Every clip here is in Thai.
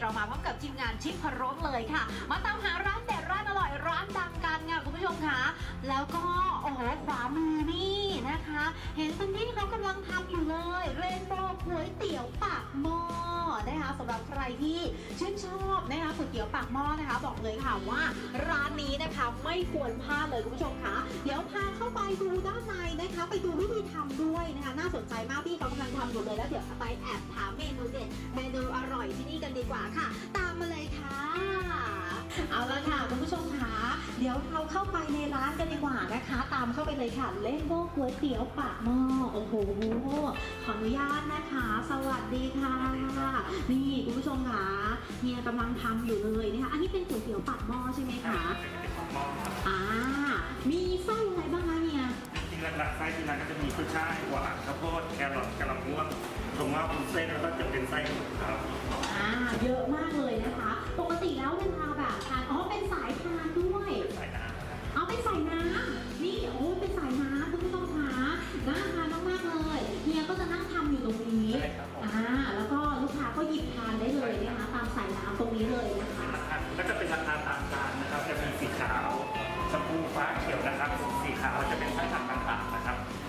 เรามาพร้อมกับทีมงานชิคพรสเลยค่ะ มาตามหาร้านเด็ดร้านอร่อยร้านดังกันค่ะคุณผู้ชมคะแล้วก็โอ้โหขวามือนี่นะคะ เห็นตรงนี้เขากำลังทำอยู่เลยเรนโบว์ก๋วยเตี๋ยวปากหม้อนะคะสำหรับใครที่ชื่นชอบนะคะก๋วยเตี๋ยวปากหม้อนะคะ บอกเลยค่ะว่าร้านนี้นะคะไม่ควรพลาดเลยคุณผู้ชมคะเดี๋ยวพาเข้าไปดูด้านในนะคะ ไปดูวิธีทำด้วยนะคะ น่าสนใจมากพี่เขากำลังทำอยู่เลยแล้วเดี๋ยวไปแอบถามเมนูเด็ดเม อร่อยที่นี่กันดีกว่าค่ะ ตามมาเลยค่ะ เอาละค่ะคุณผู้ชมคะเดี๋ยวเราเข้าไปในร้านกันดีกว่านะคะ ตามเข้าไปเลยค่ะเล่นโบก๋วยเตี๋ยวปากหม้อโอ้โหขออนุญาตนะคะ สวัสดีค่ะ นี่คุณผู้ชมคะเฮียกำลังทำอยู่เลยนะคะ อันนี้เป็นก๋วยเตี๋ยวปากหม้อใช่ไหมคะเป็นของมอครับอ่ามีไส้อะไรบ้างคะเนี่ยจริงๆหลักๆไส้ที่ร้านก็จะมีกุ้ยช่ายหวานข้าวโพดแครอทกระหล่ำม่วงถั่วงอกวุ้นเส้นแล้วก็จะเป็นไส้หมูครับอ่า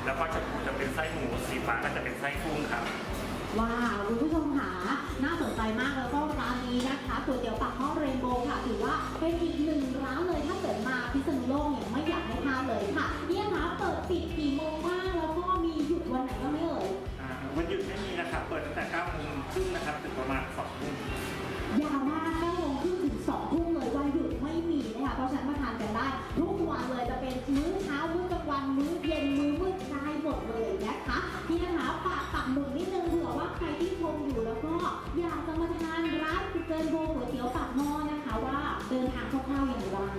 แล้วก็ชมพูจะเป็นไส้หมูสีฟ้าก็จะเป็นไส้กุ้งครับ ว้าวคุณผู้ชมค่ะน่าสนใจมากแล้วก็ร้านนี้นะคะก๋วยเตี๋ยวปากหม้อเรนโบว์ค่ะ ถือว่าเป็นอีกหนึ่งร้านเลยถ้าเกิดมาพิษณุโลกเนี่ยไม่อยากให้พลาดเลยค่ะเนี่ยคะเปิดปิดกี่โมงบ้างแล้วก็มีหยุดวันไหนบ้างไหมเอ่ย อ่าวันหยุดไม่มีนะครับ เปิดตั้งแต่9โมงครึ่งนะครับ ถึงประมาณ ร้านเรนโบว์ก๋วยเตี๋ยวปากหม้อนะคะว่าเดินทางคร่าวๆอย่างไรบ้าง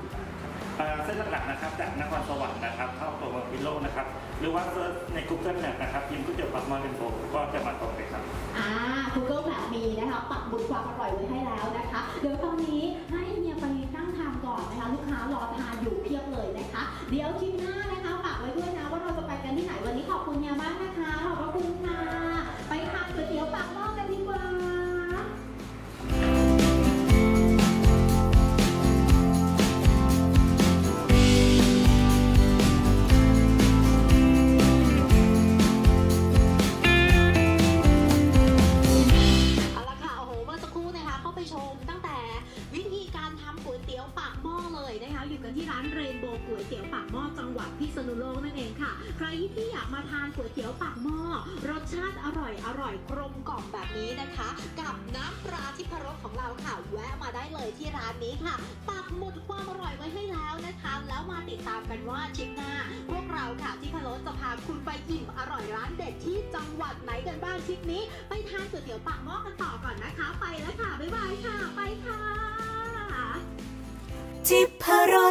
เอ่อเส้นหลักๆนะครับจากนครสวรรค์นะครับเข้าตัวเมืองพิษณุโลกนะครับหรือว่าเซิร์ชใน Google Map นะครับพิมพ์ก๋วยเตี๋ยวปากหม้อเป็นโบก็จะมาตรงเลยครับอ่า Google แบบมีนะคะปักบุญความอร่อยไว้ให้แล้วนะคะเดี๋ยวตอนนี้ให้เมียไปนั่งทานก่อนนะคะ ลูกค้ารอทานอยู่เพียบเลยนะคะ เดี๋ยวคลิปหน้านะ วิธีการทำก๋วยเตี๋ยวปากหม้อเลยนะคะ อยู่กันที่ร้านเรนโบว์ก๋วยเตี๋ยวปากหม้อจังหวัดพิษณุโลกนั่นเองค่ะ ใครที่อยากมาทานก๋วยเตี๋ยวปากหม้อรสชาติอร่อยอร่อยกลมกล่อมแบบนี้นะคะ กับน้ำปลาทิพรสของเราค่ะ แวะมาได้เลยที่ร้านนี้ค่ะปักหมุดความอร่อยไว้ให้แล้วนะคะ แล้วมาติดตามกันว่าทริปหน้าพวกเราค่ะ จะพาคุณไปอิ่มอร่อยร้านเด็ดที่จังหวัดไหนกันบ้างทริปนี้ ไปทานก๋วยเตี๋ยวปากหม้อกันต่อก่อนนะคะ ไปแล้วค่ะ บ๊ายบายค่ะ ไปค่ะ จิพร